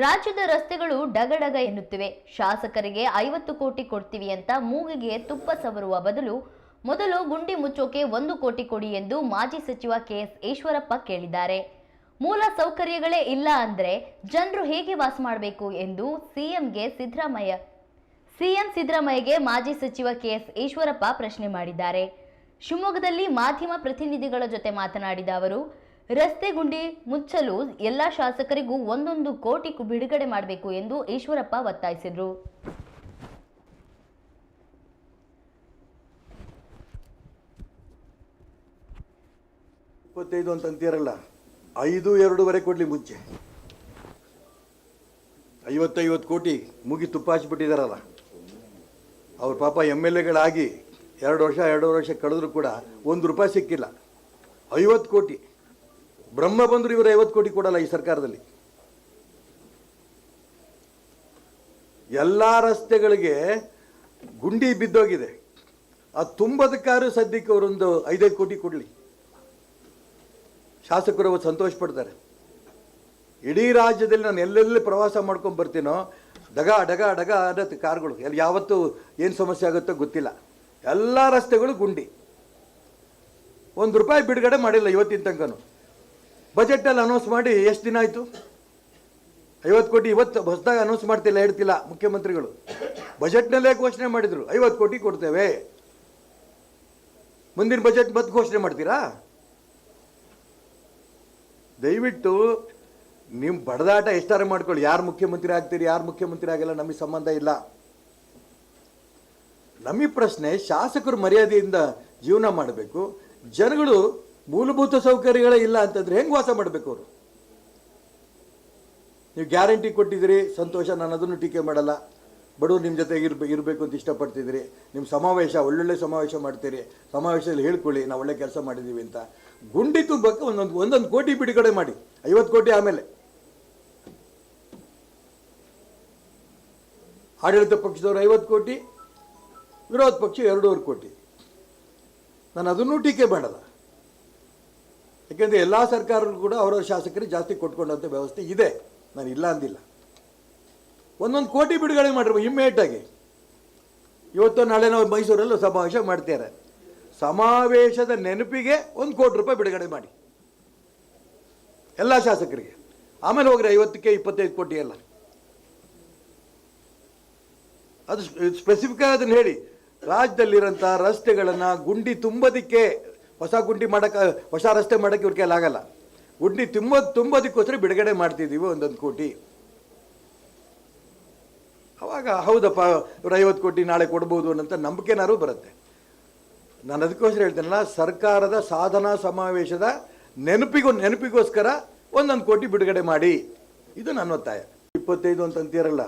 ರಾಜ್ಯದ ರಸ್ತೆಗಳು ಡಗಡಗ ಎನ್ನುತ್ತಿವೆ. ಶಾಸಕರಿಗೆ ಐವತ್ತು ಕೋಟಿ ಕೊಡ್ತೀವಿ ಅಂತ ಮೂಗಿಗೆ ತುಪ್ಪ ಸವರುವ ಬದಲು ಮೊದಲು ಗುಂಡಿ ಮುಚ್ಚೋಕೆ ಒಂದು ಕೋಟಿ ಕೊಡಿ ಎಂದು ಮಾಜಿ ಸಚಿವ ಕೆಎಸ್ ಈಶ್ವರಪ್ಪ ಕೇಳಿದ್ದಾರೆ. ಮೂಲ ಸೌಕರ್ಯಗಳೇ ಇಲ್ಲ ಅಂದ್ರೆ ಜನರು ಹೇಗೆ ವಾಸ ಮಾಡಬೇಕು ಎಂದು ಸಿಎಂಗೆ ಸಿದ್ದರಾಮಯ್ಯ, ಸಿಎಂ ಸಿದ್ದರಾಮಯ್ಯಗೆ ಮಾಜಿ ಸಚಿವ ಕೆಎಸ್ ಈಶ್ವರಪ್ಪ ಪ್ರಶ್ನೆ ಮಾಡಿದ್ದಾರೆ. ಶಿವಮೊಗ್ಗದಲ್ಲಿ ಮಾಧ್ಯಮ ಪ್ರತಿನಿಧಿಗಳ ಜೊತೆ ಮಾತನಾಡಿದ ಅವರು ರಸ್ತೆ ಗುಂಡಿ ಮುಚ್ಚಲು ಎಲ್ಲ ಶಾಸಕರಿಗೂ ಒಂದೊಂದು ಕೋಟಿ ಬಿಡುಗಡೆ ಮಾಡಬೇಕು ಎಂದು ಈಶ್ವರಪ್ಪ ಒತ್ತಾಯಿಸಿದರು. ಇಪ್ಪತ್ತೈದು ಅಂತ ಅಂತೀರಲ್ಲ, ಐದು, ಎರಡೂವರೆ ಕೊಡ್ಲಿ ಮುಂಚೆ. ಐವತ್ತೈವತ್ತು ಕೋಟಿ ಮುಗಿ ತುಪ್ಪ ಹಚ್ಬಿಟ್ಟಿದಾರಲ್ಲ ಅವ್ರ ಪಾಪ ಎಂ ಎಲ್ ಎಗಳಾಗಿ ಎರಡು ವರ್ಷ ಎರಡು ವರ್ಷ ಕಳೆದ್ರು ಕೂಡ ಒಂದು ರೂಪಾಯಿ ಸಿಕ್ಕಿಲ್ಲ. ಐವತ್ತು ಕೋಟಿ. ಬ್ರಹ್ಮ ಬಂದರು ಇವರು ಐವತ್ತು ಕೋಟಿ ಕೊಡಲ್ಲ ಈ ಸರ್ಕಾರದಲ್ಲಿ. ಎಲ್ಲ ರಸ್ತೆಗಳಿಗೆ ಗುಂಡಿ ಬಿದ್ದೋಗಿದೆ. ಅದು ತುಂಬದಕ್ಕಾದ್ರೂ ಸದ್ಯಕ್ಕೆ ಅವರೊಂದು ಐದೈದು ಕೋಟಿ ಕೊಡಲಿ. ಶಾಸಕರು ಅವತ್ತು ಸಂತೋಷ ಪಡ್ತಾರೆ. ಇಡೀ ರಾಜ್ಯದಲ್ಲಿ ನಾನು ಎಲ್ಲೆಲ್ಲಿ ಪ್ರವಾಸ ಮಾಡ್ಕೊಂಡು ಬರ್ತೀನೋ, ಡಗ ಡಗ ಡಗ ಅನ್ನತ್ತೆ ಕಾರ್ಗಳು. ಎಲ್ಲಿ ಯಾವತ್ತು ಏನು ಸಮಸ್ಯೆ ಆಗುತ್ತೋ ಗೊತ್ತಿಲ್ಲ. ಎಲ್ಲ ರಸ್ತೆಗಳು ಗುಂಡಿ. ಒಂದು ರೂಪಾಯಿ ಬಿಡುಗಡೆ ಮಾಡಿಲ್ಲ ಇವತ್ತಿನ ತನಕನೂ. ಬಜೆಟಲ್ಲಿ ಅನೌನ್ಸ್ ಮಾಡಿ ಎಷ್ಟು ದಿನ ಆಯಿತು? ಐವತ್ತು ಕೋಟಿ ಇವತ್ತು ಹೊಸದಾಗಿ ಅನೌನ್ಸ್ ಮಾಡ್ತಿಲ್ಲ, ಹೇಳ್ತಿಲ್ಲ ಮುಖ್ಯಮಂತ್ರಿಗಳು. ಬಜೆಟ್ನಲ್ಲೇ ಘೋಷಣೆ ಮಾಡಿದರು, ಐವತ್ತು ಕೋಟಿ ಕೊಡ್ತೇವೆ. ಮುಂದಿನ ಬಜೆಟ್ ಮತ್ತೆ ಘೋಷಣೆ ಮಾಡ್ತೀರಾ? ದಯವಿಟ್ಟು ನಿಮ್ಮ ಬಡದಾಟ ಎಷ್ಟಾರು ಮಾಡ್ಕೊಳ್ಳಿ. ಯಾರು ಮುಖ್ಯಮಂತ್ರಿ ಆಗ್ತೀರಿ, ಯಾರು ಮುಖ್ಯಮಂತ್ರಿ ಆಗಿಲ್ಲ ನಮಗೆ ಸಂಬಂಧ ಇಲ್ಲ. ನಮಗೆ ಪ್ರಶ್ನೆ, ಶಾಸಕರು ಮರ್ಯಾದೆಯಿಂದ ಜೀವನ ಮಾಡಬೇಕು. ಜನಗಳು ಮೂಲಭೂತ ಸೌಕರ್ಯಗಳೇ ಇಲ್ಲ ಅಂತಂದ್ರೆ ಹೆಂಗೆ ವಾಸ ಮಾಡಬೇಕು ಅವರು? ನೀವು ಗ್ಯಾರಂಟಿ ಕೊಟ್ಟಿದ್ದೀರಿ, ಸಂತೋಷ, ನಾನು ಅದನ್ನು ಟೀಕೆ ಮಾಡಲ್ಲ. ಬಡವರು ನಿಮ್ಮ ಜೊತೆಗೆ ಇರ್ಬೇ, ಇರಬೇಕು ಅಂತ ಇಷ್ಟಪಡ್ತಿದ್ದೀರಿ. ನಿಮ್ಮ ಸಮಾವೇಶ, ಒಳ್ಳೊಳ್ಳೆ ಸಮಾವೇಶ ಮಾಡ್ತೀರಿ. ಸಮಾವೇಶದಲ್ಲಿ ಹೇಳ್ಕೊಳ್ಳಿ, ನಾವು ಒಳ್ಳೆ ಕೆಲಸ ಮಾಡಿದ್ದೀವಿ ಅಂತ. ಗುಂಡಿ ತುಂಬಕ್ಕೆ ಒಂದೊಂದು ಒಂದೊಂದು ಕೋಟಿ ಬಿಡುಗಡೆ ಮಾಡಿ. ಐವತ್ತು ಕೋಟಿ ಆಮೇಲೆ. ಆಡಳಿತ ಪಕ್ಷದವರು ಐವತ್ತು ಕೋಟಿ, ವಿರೋಧ ಪಕ್ಷ ಎರಡೂವರೆ ಕೋಟಿ. ನಾನು ಅದನ್ನೂ ಟೀಕೆ ಮಾಡಲ್ಲ. ಯಾಕೆಂದರೆ ಎಲ್ಲ ಸರ್ಕಾರಗಳು ಕೂಡ ಅವರವ್ರ ಶಾಸಕರಿಗೆ ಜಾಸ್ತಿ ಕೊಟ್ಕೊಂಡಂಥ ವ್ಯವಸ್ಥೆ ಇದೆ. ನಾನು ಇಲ್ಲ ಅಂದಿಲ್ಲ. ಒಂದೊಂದು ಕೋಟಿ ಬಿಡುಗಡೆ ಮಾಡಿರ್ಬೋದು ಇಮ್ಮಿಡಿಯೇಟಾಗಿ ಇವತ್ತು ನಾಳೆ ನಾವು ಮೈಸೂರಲ್ಲಿ ಸಮಾವೇಶ ಮಾಡ್ತಾರೆ ಸಮಾವೇಶದ ನೆನಪಿಗೆ ಒಂದು ಕೋಟಿ ರೂಪಾಯಿ ಬಿಡುಗಡೆ ಮಾಡಿ. ಎಲ್ಲ ಶಾಸಕರಿಗೆ. ಆಮೇಲೆ ಹೋಗ್ರಿ, ಐವತ್ತಕ್ಕೆ ಇಪ್ಪತ್ತೈದು ಕೋಟಿ ಎಲ್ಲ. ಅದು ಸ್ಪೆಸಿಫಿಕ್ ಅದನ್ನು ಹೇಳಿ. ರಾಜ್ಯದಲ್ಲಿರೋಂಥ ರಸ್ತೆಗಳನ್ನು ಗುಂಡಿ ತುಂಬೋದಕ್ಕೆ ಹೊಸ ಗುಂಡಿ ಮಾಡೋಕ್ಕೆ ಹೊಸ ರಸ್ತೆ ಮಾಡೋಕ್ಕೆ ಇವ್ರ ಕೈಲಿ ಆಗಲ್ಲ. ಗುಂಡಿ ತುಂಬ ತುಂಬೋದಕ್ಕೋಸ್ಕರ ಬಿಡುಗಡೆ ಮಾಡ್ತಿದ್ದೀವಿ ಒಂದೊಂದು ಕೋಟಿ. ಅವಾಗ ಹೌದಪ್ಪ ಇವ್ರು ಐವತ್ತು ಕೋಟಿ ನಾಳೆ ಕೊಡ್ಬೋದು ಅನ್ನೋಂಥ ನಂಬಿಕೆನಾರು ಬರುತ್ತೆ. ನಾನು ಅದಕ್ಕೋಸ್ಕರ ಹೇಳ್ತೇನಲ್ಲ, ಸರ್ಕಾರದ ಸಾಧನಾ ಸಮಾವೇಶದ ನೆನಪಿಗೂ, ನೆನಪಿಗೋಸ್ಕರ ಒಂದೊಂದು ಕೋಟಿ ಬಿಡುಗಡೆ ಮಾಡಿ. ಇದು ನನ್ನ ಒತ್ತಾಯ. ಇಪ್ಪತ್ತೈದು ಅಂತ ಅಂತೀರಲ್ಲ.